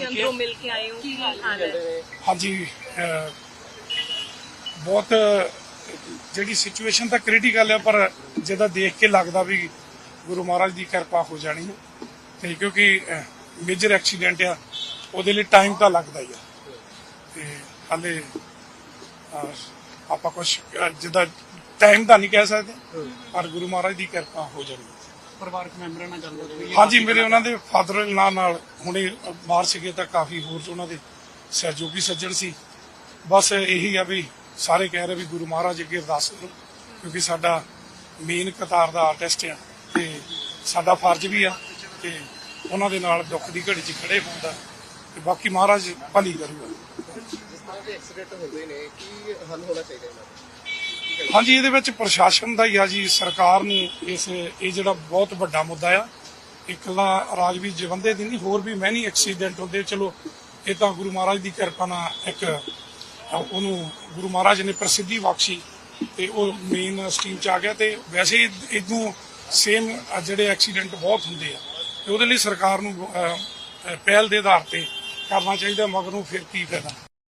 ਤੁਸੀਂ ਅੰਦਰੋਂ ਮਿਲ ਕੇ ਆਏ ਹੋ। ਕੀ ਹਾਲ ਹੈ ਹਾਂਜੀ ਬਹੁਤ, ਜਿਹੜੀ ਸਿਚੁਏਸ਼ਨ ਤਾਂ ਕ੍ਰਿਟੀਕਲ ਹੈ, ਪਰ ਜਿਹਦਾ ਦੇਖ ਕੇ ਲੱਗਦਾ ਵੀ ਗੁਰੂ ਮਹਾਰਾਜ ਦੀ ਕਿਰਪਾ ਹੋ ਜਾਣੀ ਹੈ। ਤੇ ਕਿਉਂਕਿ ਮੇਜਰ ਐਕਸੀਡੈਂਟ ਆ, ਉਹਦੇ ਲਈ ਟਾਈਮ ਤਾਂ ਲੱਗਦਾ ਹੀ ਆ। ਤੇ ਹਾਲੇ ਆਪਾਂ ਕੁਝ ਜਿਹਦਾ ਟਾਈਮ ਤਾਂ ਨਹੀਂ ਕਹਿ ਸਕਦੇ, ਪਰ ਗੁਰੂ ਮਹਾਰਾਜ ਦੀ ਕਿਰਪਾ ਹੋ ਜਾਣੀ ਪਰਿਵਾਰਕ ਮੈਂਬਰਾਂ ਨਾਲ ਗੱਲਬਾਤ ਹੋਈ ਹੈ? ਹਾਂਜੀ ਮੇਰੇ ਉਹਨਾਂ ਦੇ ਫਾਦਰ ਨਾਲ ਨਾਲ ਹੁਣੇ ਬਾਹਰ ਸੀਗੇ ਤਾਂ ਕਾਫੀ ਹੋਰ ਉਹਨਾਂ ਦੇ ਸਹਿਯੋਗੀ ਸੱਜਣ ਸੀ। ਬਸ ਇਹੀ ਆ ਵੀ ਸਾਰੇ ਕਹਿ ਰਹੇ ਵੀ ਗੁਰੂ ਮਹਾਰਾਜ ਅੱਗੇ ਅਰਦਾਸ ਕਰੋ ਕਿਉਂਕਿ ਸਾਡਾ ਮੇਨ ਕਤਾਰ ਦਾ ਆਰਟਿਸਟ ਆ ਤੇ ਸਾਡਾ ਫਰਜ਼ ਵੀ ਆ ਤੇ ਉਹਨਾਂ ਦੇ ਨਾਲ ਦੁੱਖ ਦੀ ਘੜੀ 'ਚ ਖੜੇ ਹੋਣ ਦਾ ਤੇ ਬਾਕੀ ਮਹਾਰਾਜ ਭਲੀ ਕਰੂਗਾ। ਜਿਸ ਤਰ੍ਹਾਂ ਦੇ ਐਕਸੀਡੈਂਟ ਹੁੰਦੇ ਨੇ ਕੀ ਹੱਲ ਹੋਣਾ ਚਾਹੀਦਾ ਇਹਨਾਂ ਦਾ? ਹਾਂਜੀ, ਇਹਦੇ ਵਿੱਚ ਪ੍ਰਸ਼ਾਸਨ ਦਾ ਹੀ ਆ ਜੀ, ਸਰਕਾਰ ਨੂੰ ਇਸ, ਇਹ ਜਿਹੜਾ ਬਹੁਤ ਵੱਡਾ ਮੁੱਦਾ ਆ। ਇਕੱਲਾ ਰਾਜਵੀਰ ਜਵੰਦੇ ਦੀ ਨਹੀਂ, ਹੋਰ ਵੀ ਮੈਨੀ ਐਕਸੀਡੈਂਟ ਹੁੰਦੇ। ਚਲੋ, ਇਹ ਤਾਂ ਗੁਰੂ ਮਹਾਰਾਜ ਦੀ ਕਿਰਪਾ ਨਾਲ ਇੱਕ, ਉਹਨੂੰ ਗੁਰੂ ਮਹਾਰਾਜ ਨੇ ਪ੍ਰਸਿੱਧੀ ਬਖਸ਼ੀ ਤੇ ਉਹ ਮੇਨ ਸਟ੍ਰੀਮ ਚ ਆ ਗਿਆ ਤੇ ਵੈਸੇ ਇਦੋਂ ਸੇਮ ਜਿਹੜੇ ਐਕਸੀਡੈਂਟ ਬਹੁਤ ਹੁੰਦੇ ਆ। ਤੇ ਉਹਦੇ ਲਈ ਸਰਕਾਰ ਨੂੰ ਪਹਿਲ ਦੇ ਆਧਾਰ ਤੇ ਕਰਨਾ ਚਾਹੀਦਾ, ਮਗਰੋਂ ਫਿਰ ਕੀ ਫਾਇਦਾ।